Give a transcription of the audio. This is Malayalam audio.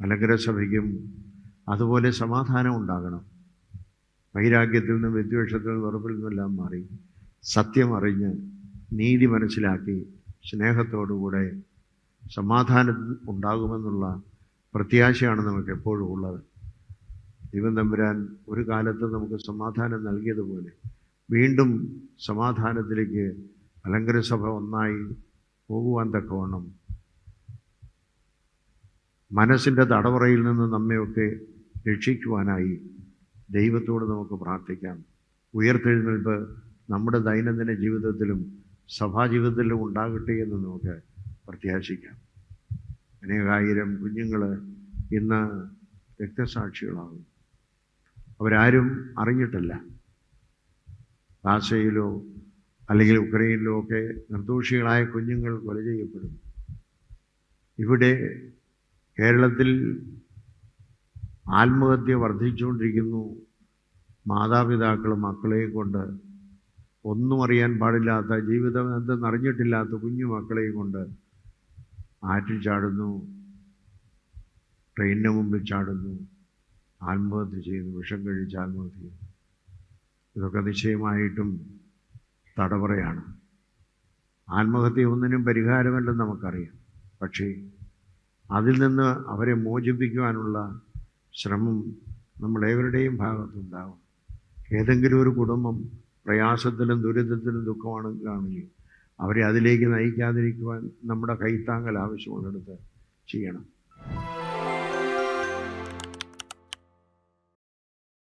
മലങ്കര സഭയ്ക്കും അതുപോലെ സമാധാനം ഉണ്ടാകണം. വൈരാഗ്യത്തിൽ നിന്നും വിദ്വേഷത്തിൽ നിന്നും വെറുപ്പിൽ നിന്നെല്ലാം മാറി. സത്യം അറിഞ്ഞ് നീതി മനസ്സിലാക്കി സ്നേഹത്തോടുകൂടെ സമാധാനം ഉണ്ടാകുമെന്നുള്ള പ്രത്യാശയാണ് നമുക്ക് എപ്പോഴും ഉള്ളത്. ദൈവം തമ്പുരാൻ ഒരു കാലത്ത് നമുക്ക് സമാധാനം നൽകിയതുപോലെ വീണ്ടും സമാധാനത്തിലേക്ക് അലങ്കര സഭ ഒന്നായി പോകുവാൻ തക്കവണ്ണം മനസ്സിന്റെ തടവറയിൽ നിന്ന് നമ്മയൊക്കെ രക്ഷിക്കുവാനായി ദൈവത്തോട് നമുക്ക് പ്രാർത്ഥിക്കാം. ഉയർത്തെഴുന്നേൽപ്പ് നമ്മുടെ ദൈനംദിന ജീവിതത്തിലും സഭാജീവിതത്തിലും ഉണ്ടാകട്ടെ എന്ന് നമുക്ക് പ്രത്യാശിക്കാം. അനേകായിരം കുഞ്ഞുങ്ങൾ ഇന്ന് രക്തസാക്ഷികളാകും. അവരാരും അറിഞ്ഞിട്ടില്ല. ഗാസയിലോ അല്ലെങ്കിൽ ഉക്രൈനിലോ ഒക്കെ നിർദോഷികളായ കുഞ്ഞുങ്ങൾ കൊല ചെയ്യപ്പെടും. ഇവിടെ കേരളത്തിൽ ആത്മഹത്യ വർദ്ധിച്ചുകൊണ്ടിരിക്കുന്നു. മാതാപിതാക്കൾ മക്കളെ കൊണ്ട് ഒന്നും അറിയാൻ പാടില്ലാത്ത ജീവിതം എന്തെന്നറിഞ്ഞിട്ടില്ലാത്ത കുഞ്ഞു മക്കളെയും കൊണ്ട് ആറ്റിൽ ചാടുന്നു. ട്രെയിനിന് മുമ്പിൽ ചാടുന്നു. ആത്മഹത്യ ചെയ്യുന്നു. വിഷം കഴിച്ച് ആത്മഹത്യ ചെയ്യുന്നു. ഇതൊക്കെ നിശ്ചയമായിട്ടും തടവറയാണ്. ആത്മഹത്യ ഒന്നിനും പരിഹാരമല്ലെന്ന് നമുക്കറിയാം. പക്ഷേ അതിൽ നിന്ന് അവരെ മോചിപ്പിക്കുവാനുള്ള ശ്രമം നമ്മളേവരുടെയും ഭാഗത്തുണ്ടാവും ഏതെങ്കിലും ഒരു കുടുംബം പ്രയാസത്തിലും ദുരിതത്തിലും ദുഃഖമാണെങ്കിലാണെങ്കിൽ അവരെ അതിലേക്ക് നയിക്കാതിരിക്കുവാൻ നമ്മുടെ കൈത്താങ്കൽ ആവശ്യമുള്ളിടത്ത് ചെയ്യണം.